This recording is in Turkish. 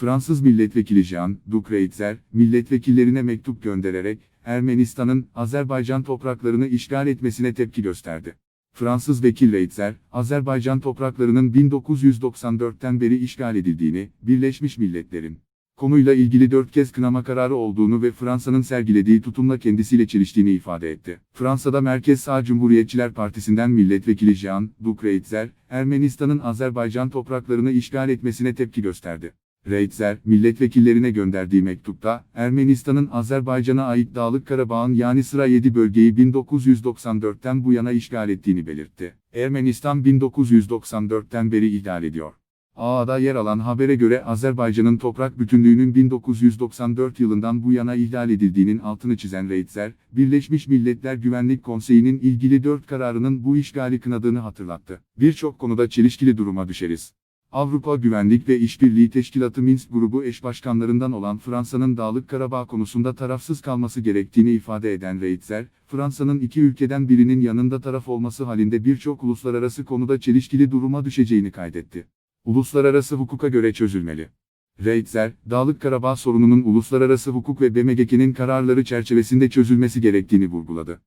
Fransız milletvekili Jean-Luc Reitzer, milletvekillerine mektup göndererek, Ermenistan'ın Azerbaycan topraklarını işgal etmesine tepki gösterdi. Fransız vekil Reitzer, Azerbaycan topraklarının 1994'ten beri işgal edildiğini, Birleşmiş Milletler'in konuyla ilgili dört kez kınama kararı olduğunu ve Fransa'nın sergilediği tutumla kendisiyle çeliştiğini ifade etti. Fransa'da Merkez Sağ Cumhuriyetçiler Partisi'nden milletvekili Jean-Luc Reitzer, Ermenistan'ın Azerbaycan topraklarını işgal etmesine tepki gösterdi. Reitzer, milletvekillerine gönderdiği mektupta, Ermenistan'ın Azerbaycan'a ait Dağlık Karabağ'ın yani sıra 7 bölgeyi 1994'ten bu yana işgal ettiğini belirtti. Ermenistan 1994'ten beri ihlal ediyor. Ağa'da yer alan habere göre Azerbaycan'ın toprak bütünlüğünün 1994 yılından bu yana ihlal edildiğinin altını çizen Reitzer, Birleşmiş Milletler Güvenlik Konseyi'nin ilgili dört kararının bu işgali kınadığını hatırlattı. Birçok konuda çelişkili duruma düşeriz. Avrupa Güvenlik ve İşbirliği Teşkilatı Minsk grubu eş başkanlarından olan Fransa'nın Dağlık Karabağ konusunda tarafsız kalması gerektiğini ifade eden Reitzer, Fransa'nın iki ülkeden birinin yanında taraf olması halinde birçok uluslararası konuda çelişkili duruma düşeceğini kaydetti. Uluslararası hukuka göre çözülmeli. Reitzer, Dağlık Karabağ sorununun uluslararası hukuk ve BMGK'nin kararları çerçevesinde çözülmesi gerektiğini vurguladı.